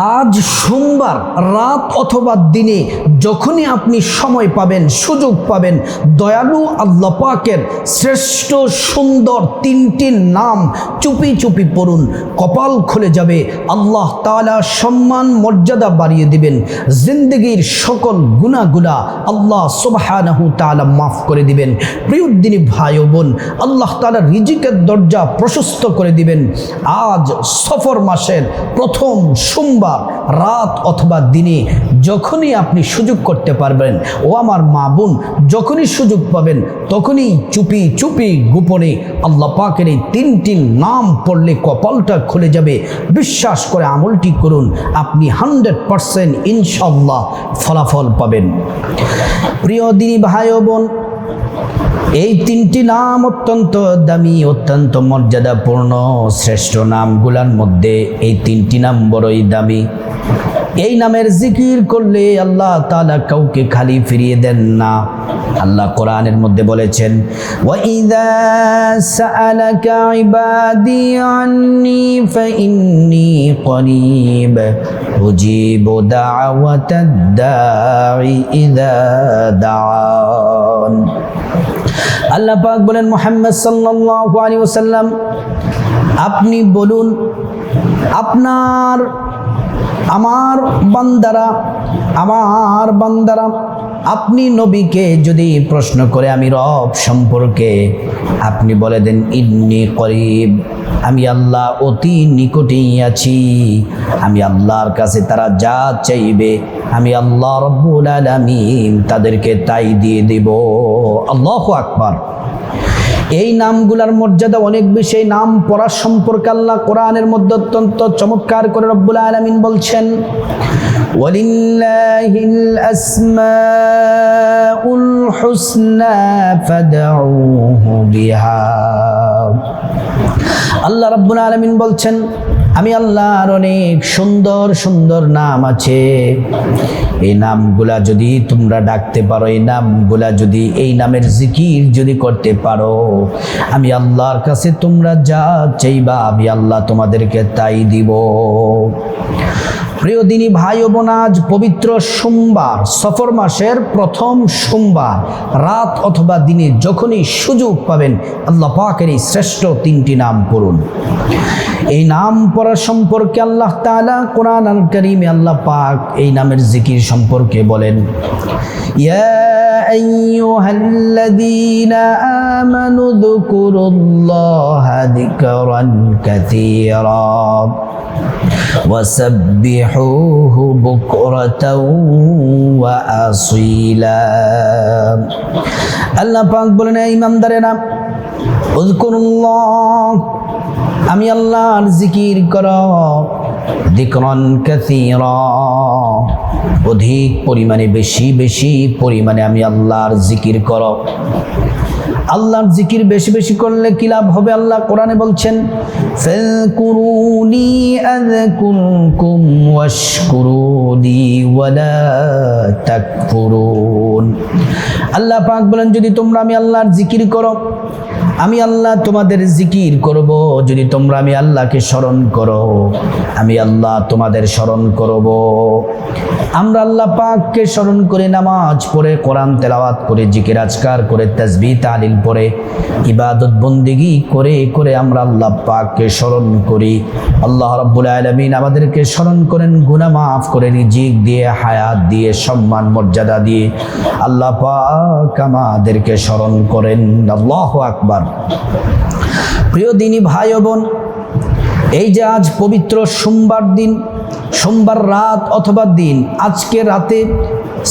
আজ সোমবার রাত অথবা দিনে যখনই আপনি সময় পাবেন, সুযোগ পাবেন, দয়ালু আল্লাহ পাকের শ্রেষ্ঠ সুন্দর তিনটি নাম চুপি চুপি পড়ুন, কপাল খুলে যাবে, আল্লাহ তাআলা সম্মান, মর্যাদা বাড়িয়ে দিবেন, জিন্দগির সকল গুণাগুলা আল্লাহ সুবহানাহু তাআলা মাফ করে দিবেন। প্রিয়দিনী ভাই বোন, আল্লাহ তাআলা রিজিকের দরজা প্রশস্ত করে দিবেন। আজ সফর মাসের প্রথম সোমবার রাত অথবা দিনে যখনই আপনি সুযোগ করতে পারবেন, ও আমার মা বোন যখনই সুযোগ পাবেন, তখনই চুপি চুপি গোপনে আল্লাহ পাকের এই তিনটি নাম পড়লে কপালটা খুলে যাবে। বিশ্বাস করে আমলটি করুন, আপনি হান্ড্রেড পারসেন্ট ইনশাল্লাহ ফলাফল পাবেন। প্রিয় দিনী ভাই বোন এই তিনটি নাম অত্যন্ত দামি, অত্যন্ত মর্যাদাপূর্ণ, শ্রেষ্ঠ নামগুলার মধ্যে এই তিনটি নাম বড়ই দামি। এই নামের জিকির করলে আল্লাহ তাআলা কাউকে খালি ফিরিয়ে দেন না। আল্লাহ কোরআনের মধ্যে বলেছেন উজিবু দাওয়াতাদ দাঈ ইযা দাআন আল্লাহ পাক বলেন মোহাম্মদ সাল্লাল্লাহু আলাইহি ওয়াসাল্লাম আপনি বলুন আপনার আমার বান্দারা আমার বান্দারা আপনি নবীকে যদি প্রশ্ন করে, আমি রব সম্পর্কে আপনি বলে দেন, ইন্নি করিব, আমি আল্লাহ অতি নিকটেই আছি। আমি আল্লাহর কাছে তারা যা চাইবে, আমি আল্লাহ রব্বুল আলামিন তাদেরকে তাই দিয়ে দেব। আল্লাহ আকবার। এই নামগুলার মর্যাদা অনেক বেশি এই নাম পড়ার সম্পর্কে আল্লাহ কোরআনের মধ্যে অত্যন্ত চমৎকার করে রব্বুল আলামিন বলছেন ولله الأسماء الحسنى فادعوه بها আল্লাহ রাব্বুল আলামিন বলছেন আমি আল্লাহর অনেক সুন্দর সুন্দর নাম আছে। এই নামগুলা যদি তোমরা ডাকতে পারো, এই নামগুলা যদি, এই নামের জিকির যদি করতে পারো, আমি আল্লাহর কাছে তোমরা যা চাইবা, আমি আল্লাহ তোমাদেরকে তাই দিব। প্রিয় দিনী ভাই বোন, আজ পবিত্র সোমবার, সফর মাসের প্রথম সোমবার, রাত অথবা দিনে যখনই সুযোগ পাবেন, আল্লাহ পাকের এই শ্রেষ্ঠ তিনটি নাম পড়ুন। এই নাম পড়ার সম্পর্কে আল্লাহ তাআলা কোরআন আল করিমে আল্লাহ পাক এই নামের জিকির সম্পর্কে বলেন ইয়া أيها الذين آمنوا اذكروا الله ذكرا كثيرا وسبحوه بكرة وأصيلا আল্লাহ পাক বলেন এই ইমানদারেরা উযকুরুল্লাহ আমি আল্লাহর জিকির কর। দিকরন কাসীরা। অধিক পরিমাণে, বেশি বেশি পরিমাণে আমি আল্লাহর জিকির কর। আল্লাহর জিকির বেশি বেশি করলে কি লাভ হবে? আল্লাহ কোরআনে বলছেন, ফাযকুরুনি আযকুরকুম ওয়াশকুরুনি ওয়ালা তাকফুরুন। আল্লাহ পাক বলেন, যদি তোমরা আমি আল্লাহর জিকির করো, আমি আল্লাহ তোমাদের জিকির করব। যদি তোমরা আমি আল্লাহকে স্মরণ করো, আমি আল্লাহ তোমাদের স্মরণ করব। আমরা আল্লাহ পাককে স্মরণ করে নামাজ পড়ে, কোরআন তেলাওয়াত করে, জিকির আজকার করে তাজবি তালিল পড়ে, ইবাদত বন্দিগি করে করে আমরা আল্লাহ পাককে স্মরণ করি। আল্লাহ রাব্বুল আলামিন আমাদেরকে স্মরণ করেন, গুনাহ মাফ করে, রিজিক দিয়ে, হায়াত দিয়ে, সম্মান, মর্যাদা দিয়ে। আল্লাহ পাক আমাদেরকে স্মরণ করেন। আল্লাহ আকবার। প্রিয় দিনী ভাই বোন, এই যে আজ পবিত্র সোমবার দিন সোমবার রাত অথবা দিন, আজকে রাতে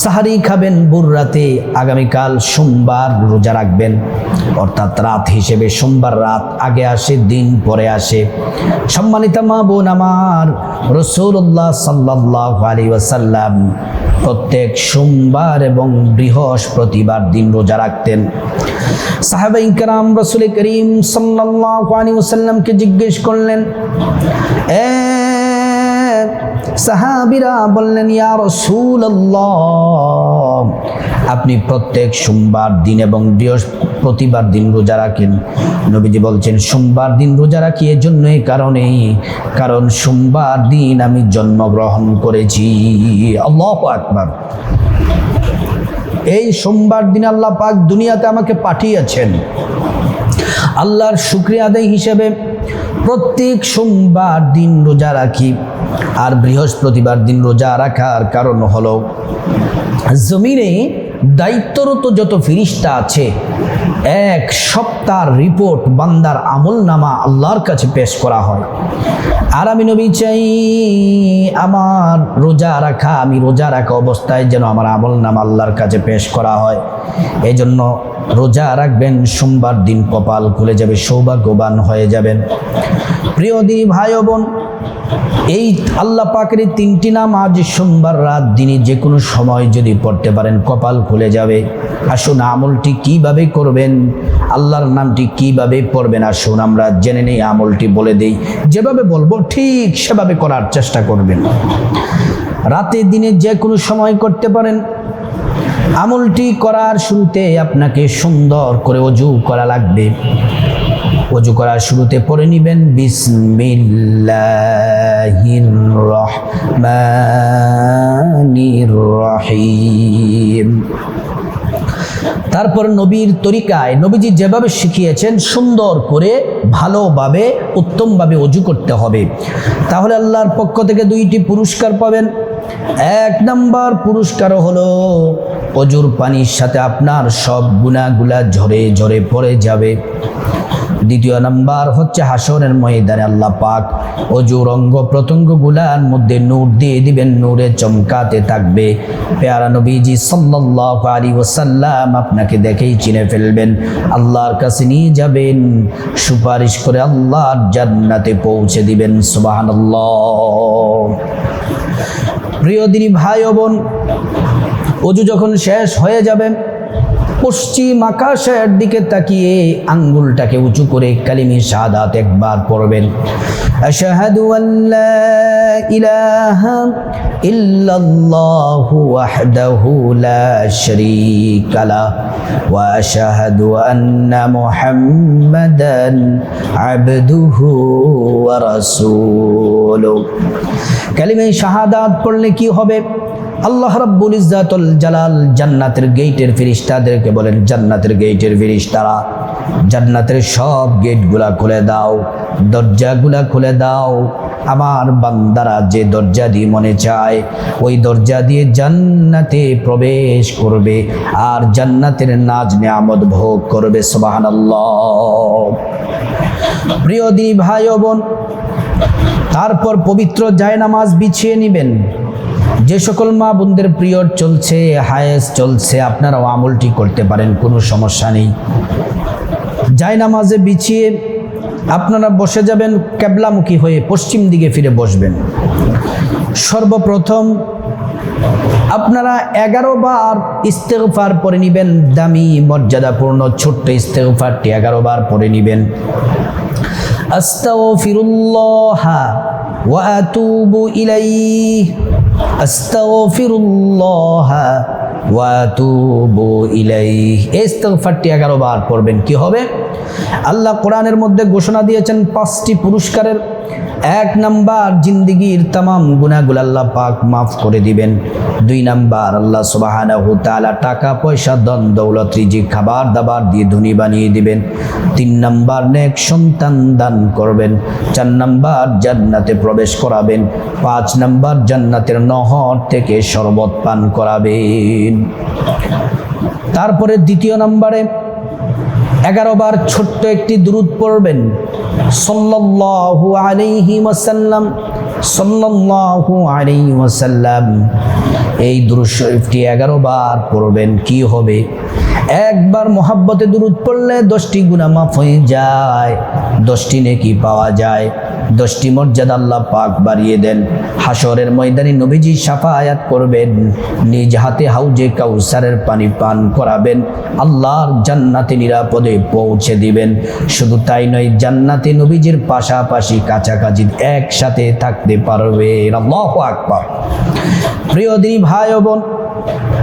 সাহারি খাবেন বুর রাতে, আগামীকাল সোমবার রোজা রাখবেন। অর্থাৎ রাত হিসেবে সোমবার রাত আগে আসে, দিন পরে আসে। সম্মানিত মা বোন আমার রসুল্লাহ সাল্লাহ আলী ওয়াসাল্লাম প্রত্যেক সোমবার এবং বৃহস্পতিবার দিন রোজা রাখতেন। সাহেব ইকরাম, রসুল করিম সাল্লাহ আলী ওসাল্লামকে জিজ্ঞেস করলেন, এ সাহাবিরা বললেন, ইয়া রাসূলুল্লাহ, আপনি প্রত্যেক সোমবার দিন এবং বৃহস্পতিবার দিন রোজা রাখেন। নবীজি বলছেন, সোমবার দিন রোজা রাখি এর জন্য, এই কারণে কারণ সোমবার দিন আমি জন্মগ্রহণ করেছি। আল্লাহ আকবার। এই সোমবার দিন আল্লাহ পাক দুনিয়াতে আমাকে পাঠিয়েছেন। আল্লাহর শুক্রিয়া আদায় হিসেবে প্রত্যেক সোমবার দিন রোজা রাখি। আর বৃহস্পতিবার দিন রোজা রাখার কারণ হলো, জমিনে দায়িত্বরত যত ফিরিস্তা আছে, এক সপ্তাহ রিপোর্ট বান্দার আমল নামা আল্লাহর কাছে পেশ করা হয়। আর আমি নবী চাই, আমার রোজা রাখা, আমি রোজা রাখা অবস্থায় যেন আমার আমল নাম আল্লাহর কাছে পেশ করা হয়। এই জন্য রোজা রাখবেন, সোমবার দিন কপাল খুলে যাবে, সৌভাগ্যবান হয়ে যাবেন। প্রিয় দি ভাই বোন, এই আল্লাহ পাকের তিনটি নাম আজ সোমবার রাত দিনে যে কোনো সময় যদি পড়তে পারেন, কপাল খুলে যাবে। আসুন আমলটি কীভাবে করবেন, আল্লাহর নামটি কীভাবে পড়বেন, আসুন আমরা জেনে নেই, আমলটি বলে দেই। যেভাবে বলব ঠিক সেভাবে করার চেষ্টা করবেন। রাতে দিনে যে কোনো সময় করতে পারেন আমলটি করার শুরুতে আপনাকে সুন্দর করে অজু করা লাগবে। অজু করার শুরুতে পড়ে নিবেন রহিম। তারপর নবীর তরিকায় নবীজি যেভাবে শিখিয়েছেন, সুন্দর করে, ভালোভাবে, উত্তমভাবে অজু করতে হবে। তাহলে আল্লাহর পক্ষ থেকে দুইটি পুরস্কার পাবেন। এক নাম্বার পুরস্কার হলো অজুর পানির সাথে আপনার সব গুণাগুলা ঝরে ঝরে পড়ে যাবে। দ্বিতীয় নাম্বার হচ্ছে হাসনের ময়দানে আল্লাহ পাক অজুর অঙ্গ প্রত্যঙ্গগুলার মধ্যে নূর দিয়ে দিবেন, নূরে চমকাতে থাকবে। পেয়ারা নবীজি সাল্লাল্লাহু আলাইহি ওয়াসাল্লাম আপনাকে দেখেই চিনে ফেলবেন, আল্লাহর কাছে নিয়ে যাবেন, সুপারিশ করে আল্লাহর জান্নাতে পৌঁছে দিবেন, সুবহানাল্লাহ। প্রিয় দিনী ভাই বোন অজু যখন শেষ হয়ে যাবে, পশ্চিম আকাশের দিকে তাকিয়ে আঙ্গুলটাকে উঁচু করে কালিমি শাহাদাত একবার পড়বেন। আশহাদু আল্লা ইলাহা ইল্লাল্লাহু ওয়াহদাহু লা শারীকা লা ওয়া আশহাদু আন্না মুহাম্মাদান আবদুহু ওয়া রাসূলুহু। কালিমে শাহাদাত পড়লে কি হবে? আল্লাহ রাব্বুল ইজ্জাতুল জালাল জান্নাতের গেটের ফেরেশতাদেরকে বলেন, জান্নাতের গেটের ফেরেশতারা জান্নাতের সব গেটগুলা খুলে দাও, দরজাগুলা খুলে দাও। আমার বান্দারা যে দরজা দিয়ে মনে চায়, ওই দরজা দিয়ে জান্নাতে প্রবেশ করবে আর জান্নাতের নাজ নেয়ামত ভোগ করবে, সুবহানাল্লাহ। প্রিয় দিনী ভাই বোন, তারপর পবিত্র জায়নামাজ বিছিয়ে নেবেন। যে সকল মা বোনদের পিরিয়ড চলছে, হায়েস চলছে, আপনারাও আমলটি করতে পারেন, কোনো সমস্যা নেই। যাই নামাজে বিছিয়ে আপনারা বসে যাবেন ক্যাবলামুখী হয়ে পশ্চিম দিকে ফিরে বসবেন। সর্বপ্রথম আপনারা এগারো বার ইস্তেগফার পরে নিবেন, দামি, মর্যাদাপূর্ণ, ছোট্ট ইস্তেগফারটি এগারো বার পরে নেবেন নিবেন। আস্তাগফিরুল্লাহ ওয়া আতুবু ইলাইহি। আস্তাগফিরুল্লাহ ওয়াতুবু বার পড়বেন কি হবে? আল্লাহ কোরআনের মধ্যে ঘোষণা দিয়েছেন পাঁচটি পুরস্কারের এক নাম্বার জিন্দিগির তামাম গুণাগুলো আল্লাহ পাক মাফ করে দিবেন। দুই নাম্বার, আল্লাহ তাআলা টাকা, পয়সা দন দৌলত, রিজিক, খাবার দাবার দিয়ে ধনী বানিয়ে দিবেন। তিন নাম্বার, নেক সন্তান দান করবেন। চার নাম্বার, জান্নাতে প্রবেশ করাবেন। পাঁচ নাম্বার, জান্নাতের নহর থেকে শরবত পান করাবেন। তারপরে দ্বিতীয় নম্বরে, এগারো বার ছোট্ট একটি দুরুদ পড়বেন। সাল্লাল্লাহু আলাইহি ওয়াসাল্লাম সাল্লাল্লাহু আলাইহি ওয়াসাল্লাম। এই দুরুদ শরীফটি এগারো বার পড়বেন কি হবে? একবার মোহাব্বতে দূরত পড়লে দশটি গুণা মাফ হয়ে যায়, দশটি নেকি পাওয়া যায়, দশটি মর্যাদা আল্লাহ পাক বাড়িয়ে দেন। হাসরের ময়দানে নবীজি সাফায়াত করবেন, নিজ হাতে হাউজে কাউসারের পানি পান করাবেন, আল্লাহর জান্নাতে নিরাপদে পৌঁছে দিবেন। শুধু তাই নয়, জান্নাতে নবীজির পাশাপাশি কাছাকাছি একসাথে থাকতে পারবে প্রিয় দিনী ভাই বোন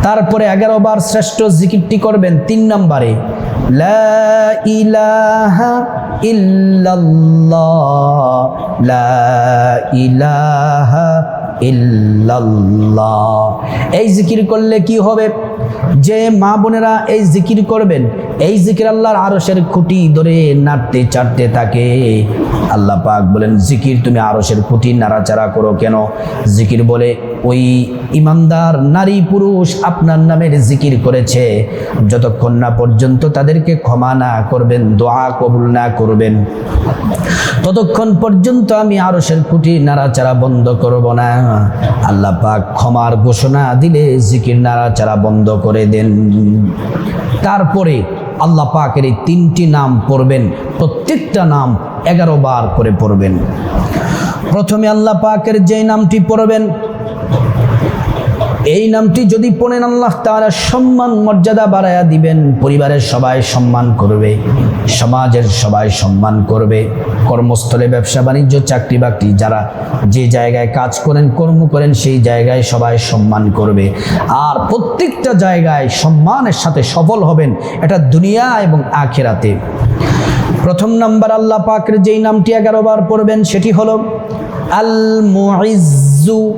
তারপরে এগারো বার শ্রেষ্ঠ জিকিরটি করবেন তিন নম্বরে। ইলাহা লা ইলাহা ইল্লাল্লাহ। এই জিকির করলে কি হবে? যে মা বোনেরা এই জিকির করবেন, এই জিকির আল্লাহর আরশের খুঁটি ধরে নাড়তে চাটতে থাকে। আল্লাহ পাক বলেন, জিকির তুমি আরশের খুঁটি নাড়াচাড়া করো কেন? জিকির বলে, ওই ইমানদার নারী পুরুষ আপনার নামের জিকির করেছে। যতক্ষণ না পর্যন্ত তাদেরকে ক্ষমা না করবেন, দোয়া কবুল না করবেন, ততক্ষণ পর্যন্ত আমি আরশের খুঁটি নাড়াচাড়া বন্ধ করব না। আল্লাহ পাক ক্ষমার ঘোষণা দিলে জিকির নাড়াচাড়া বন্ধ করে দেন। তারপরে আল্লাহ পাকের এই তিনটি নাম পড়বেন, প্রত্যেকটা নাম এগারো বার করে পড়বেন। প্রথমে আল্লাহ পাকের যে নামটি পড়বেন এই নামটি যদি পড়েন আল্লাহ তাআলা সম্মান, মর্যাদা বাড়ায়া দিবেন, পরিবারের সবাই সম্মান করবে, সমাজের সবাই সম্মান করবে, কর্মস্থলে ব্যবসা, বাণিজ্য, চাকরি বাকরি, যারা যে জায়গায় কাজ করেন, কর্ম করেন, সেই জায়গায় সবাই সম্মান করবে। আর প্রত্যেকটা জায়গায় সম্মানের সাথে সফল হবেন, এটা দুনিয়া এবং আখেরাতে। প্রথম নাম্বার আল্লাহ পাকের যেই নামটি এগারো বার পড়বেন, সেটি হলো আল মুইজ্জু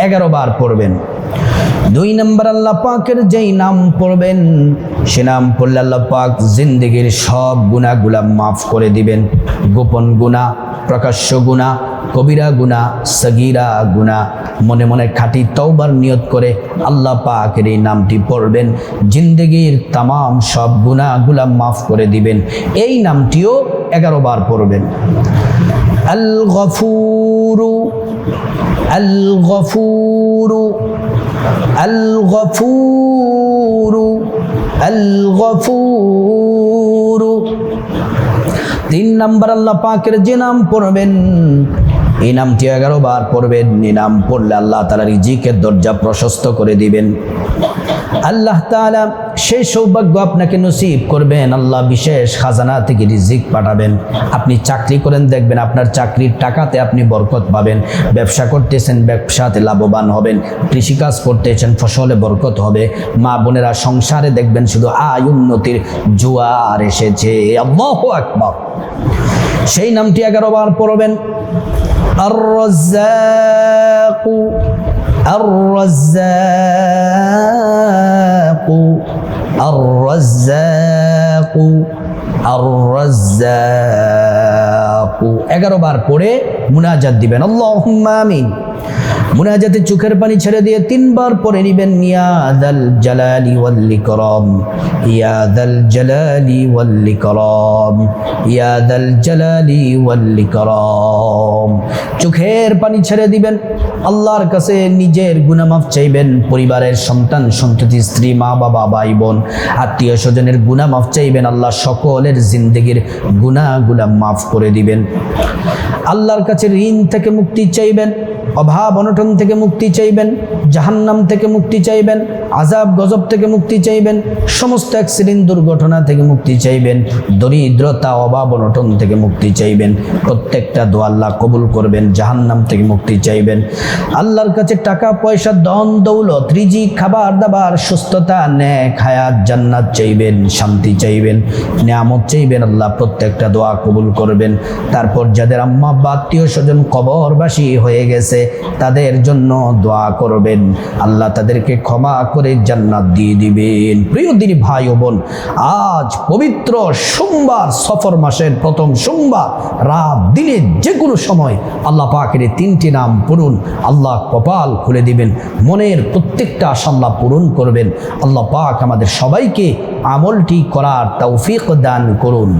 এগারো বার পড়বেন। দুই নম্বর আল্লাহ পাকের যেই নাম পড়বেন, সে নাম পড়লে আল্লাহ পাক জিন্দগির সব গুণাগুলা মাফ করে দিবেন। গোপন গুণা প্রকাশ্য গুণা কবিরা গুণা সগিরা গুণা মনে মনে খাঁটি তওবার নিয়ত করে আল্লাহ পাকের এই নামটি পড়বেন। জিন্দগির তামাম সব গুণাগুলা মাফ করে দিবেন। এই নামটিও এগারো বার পড়বেন। আল গফুরু আল গফুরু আল গফুরু তিন নাম্বার আল্লাহ পাকের যে নাম পড়বেন এই নামটি এগারো বার পড়বেন, এই নাম পড়লে আল্লাহ তালা রিজিকের দরজা প্রশস্ত করে দিবেন। আল্লাহ তাআলা সেই সৌভাগ্য আপনাকে নসিব করবেন, আল্লাহ বিশেষ খাজানা থেকে রিজিক পাঠাবেন। আপনি চাকরি করেন, দেখবেন আপনার চাকরির টাকাতে আপনি বরকত পাবেন। ব্যবসা করতেছেন, ব্যবসাতে লাভবান হবেন। কৃষিকাজ করতেছেন, ফসলে বরকত হবে। মা বোনেরা সংসারে দেখবেন শুধু আয় উন্নতির জোয়ার এসেছে। সেই নামটি এগারো বার পড়বেন। আর আর الرزاق الرزاق الرزاق এগারো বার পড়ে মুনাজাত দিবেন আল্লাহুম্মা আমিন মুনাজাতে চোখের পানি ছেড়ে দিয়ে তিনবার পরে নিবেন ইয়াদাল জালালি ওয়াল ইকরাম ইয়াদাল জালালি ওয়াল ইকরাম ইয়াদাল জালালি ওয়াল ইকরাম। চোখের পানি ছেড়ে দিবেন, আল্লাহর কাছে নিজের গুনামাফ চাইবেন, পরিবারের সন্তান, সন্ততি, স্ত্রী, মা, বাবা, ভাই, বোন, আত্মীয় স্বজনের গুনামাফ চাইবেন, আল্লাহ সকলের জিন্দগির গুনাহগুলা মাফ করে দিবেন। আল্লাহর কাছে ঋণ থেকে মুক্তি চাইবেন অভাব অনটন থেকে মুক্তি চাইবেন, জাহান্নাম থেকে মুক্তি চাইবেন আজাব গজব থেকে মুক্তি চাইবেন, সমস্ত অ্যাক্সিডেন্ট দুর্ঘটনা থেকে মুক্তি চাইবেন, দরিদ্রতা, অভাব অনটন থেকে মুক্তি চাইবেন, প্রত্যেকটা দোয়া আল্লাহ কবুল করবেন, জাহান্নাম থেকে মুক্তি চাইবেন। আল্লাহর কাছে টাকা, পয়সা দন দৌলত রিজি খাবার দাবার, সুস্থতা, ন্যাক, হায়াত, জান্নাত চাইবেন, শান্তি চাইবেন, নিয়ামত চাইবেন আল্লাহ, প্রত্যেকটা দোয়া কবুল করবেন। তারপর যাদের আম্মা বা আত্মীয় স্বজন কবরবাসী হয়ে গেছে তাদের জন্য দোয়া করবেন। আল্লাহ তাদেরকে ক্ষমা করে জান্নাত দিয়ে দিবেন। প্রিয় দিনী ভাই ও বোন, আজ পবিত্র সোমবার সফর মাসের প্রথম সোমবার, রাত দিনে যে কোনো সময় আল্লাহ পাকের তিনটি নাম পড়ুন, আল্লাহ কপাল খুলে দিবেন, মনের প্রত্যেকটা আশাল্লাহ পূরণ করবেন। আল্লাহ পাক আমাদের সবাইকে আমলটি করার তৌফিক দান করুন।